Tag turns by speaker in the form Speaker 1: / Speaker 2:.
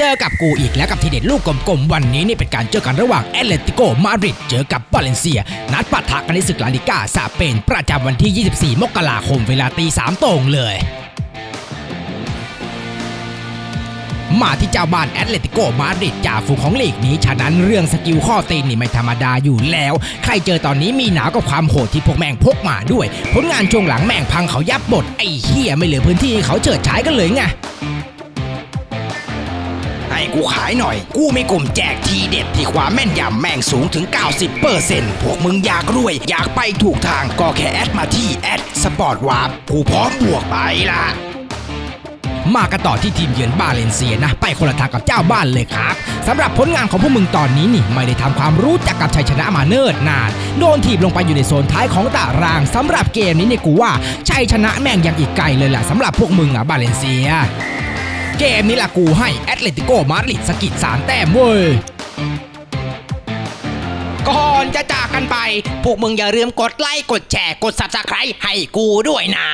Speaker 1: จอกับกูอีกแล้วกับทีเด็ดลูกกลมๆ วันนี้นี่เป็นการเจอกันระหว่างแอตเลติโกมาดริดเจอกับบาเลนเซีย นัดปะทะกันในศึกลาลิก้าสเปน ประจำวันที่ 24 มกราคมเวลาตีสามตรงเลยมาที่เจ้าบ้านแอตเลติโกมาดริดจ่าฝูงของลีกนี้ ฉะนั้นเรื่องสกิลข้อตีนนี่ไม่ธรรมดาอยู่แล้ว ใครเจอตอนนี้มีหนาวกับความโหดที่พวกแม่งพกมาด้วย ผลงานช่วงหลังแม่งพังเขายับหมด ไอ้เฮียไม่เหลือพื้นที่เขาเจิดฉายกันเลยไง ให้กูขายหน่อย กูมีกลุ่มแจกทีเด็ดที่ความแม่นยำแม่งสูงถึง 90%พวกมึงอยากรวย อยากไปถูกทางก็แค่แอดมาที่แอดสปอร์ตวาร์ปกูพร้อมบวกไปละมากันต่อที่ทีมเยือนบาเลนเซียนะ ไปคนละทางกับเจ้าบ้านเลยครับสำหรับผลงานของพวกมึงตอนนี้นี่ ไม่ได้ทำความรู้จักกับชัยชนะมาเนิ่นนาน โดนถีบลงไปอยู่ในโซนท้ายของตารางสำหรับเกมนี้เนี่ยกูว่าชัยชนะแม่งยังอีกไกลเลยแหละสำหรับพวกมึงอะบาเลนเซีย เกมนี้ล่ะกูให้แอตเลติโกมาดริดสกิดสามแต้มเว้ยก่อนจะจากกันไป พวกมึงอย่าลืมกดไลค์กดแชร์กด subscribe ให้กูด้วยนะ